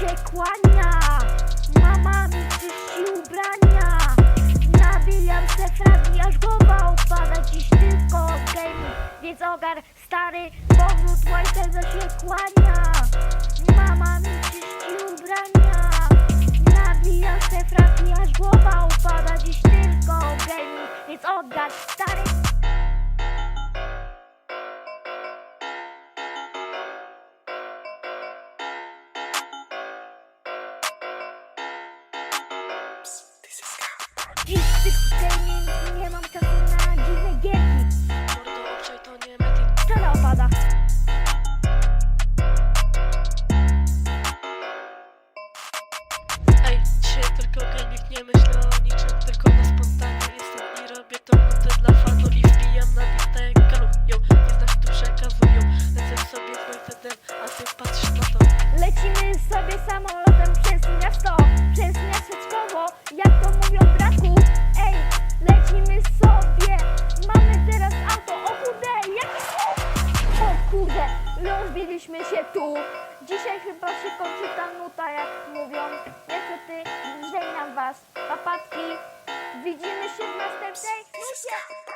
się kłania. Mama mi czyści ubrania. Nabijam se fragi, aż głowa upada Dziś tylko gaming, więc ogar stary Powrót White'a się kłania. Mama mi czyści ubrania. Nabijam se fragi, aż głowa upada Dziś tylko gaming, więc ogar Lecimy sobie samolotem przez miasto, przez miasteczkowo, jak to mówią braku. Ej, lecimy sobie, mamy teraz auto, o kurde, jaki! O kurde, rozbiliśmy się tu. Dzisiaj chyba się kończy ta nuta, jak mówią. Niestety, żegnam was, papatki. Widzimy się w następnej nucie.